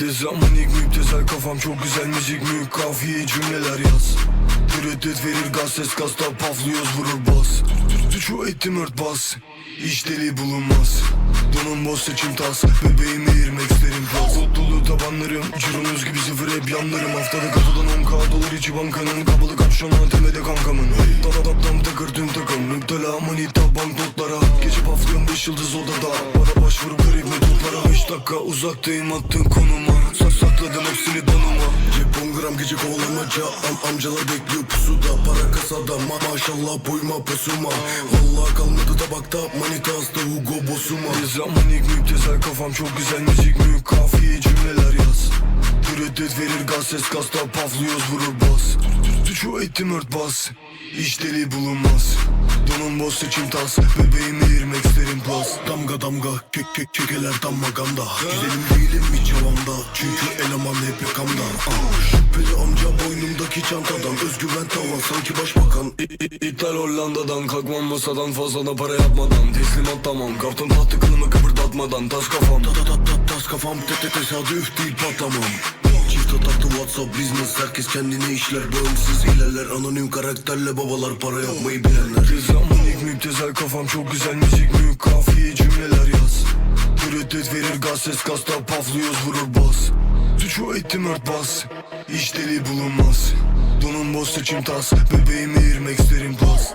De zaman ilk tezel kafam çok güzel müzik mühim kafiye cümleler yaz. Müreddit verir gaz ses gazda paflıyoruz vurur bas. Şu ettim ört bas. Hiç deli bulunmaz. Bunun boz seçim tas bebeğimi irmek isterim pas Mutluluğu tabanlarım Cürünüz gibi sıfır hep yanlarım. Haftada kapıdan 10k dolar içi bankanın Kapalı kapşonla temede kankamın. Dada dap tam takır tüm takım Müptela manita banknotlara. Gece paflıyorum 5 yıldız odada. Para başvuru garip metotlara. 5 dakika uzaktayım attığın konuma. Sak sakladım donuma Cep 10 gram gece kovalamaca Am amcalar bekliyor pusuda Para kasada ma maşallah boyuma posuma. Vallahi kalmadı tabakta Manita hasta Hugo Bosuma. Zamanik müptezel kafam çok güzel müzik mü Kafiye cümleler yaz. Tereddüt verir gaz ses gazda paflıyoruz vurur bas. Şu ettim ört bas İş deli bulunmaz. Donun boz seçim tas Bebeğimi yirmek isterim pas Damga damga kek kek kekeler tam makamda Güzelim değilim hiç havamda Çünkü eleman hep yakamda ah. Şüpheli amca boynumdaki çantadan. Özgüven tavan sanki başbakan. İ- İ- İthal Hollanda'dan. Kalkmam masadan fazla para yapmadan. Teslimat tamam. Kaptan tahtı kılımı kıpırdatmadan. Tas kafam. Ta ta ta ta tas kafam. Te te tesadüf değil patlamam Çift ataklı whatsapp business. Herkes kendine işler. Bağımsız ilerler. Anonim karakterle babalar Para yapmayı bilenler. Zamanik müptezel kafam çok güzel. Müzik mü Kafiye cümleler yaz. Tereddüt verir gaz ses gazda paflıyoruz vurur bas. Şu ettim ört bas. İş deli bulunmaz. Donun boz seçim tas. Bebeğimi yirmek isterim pas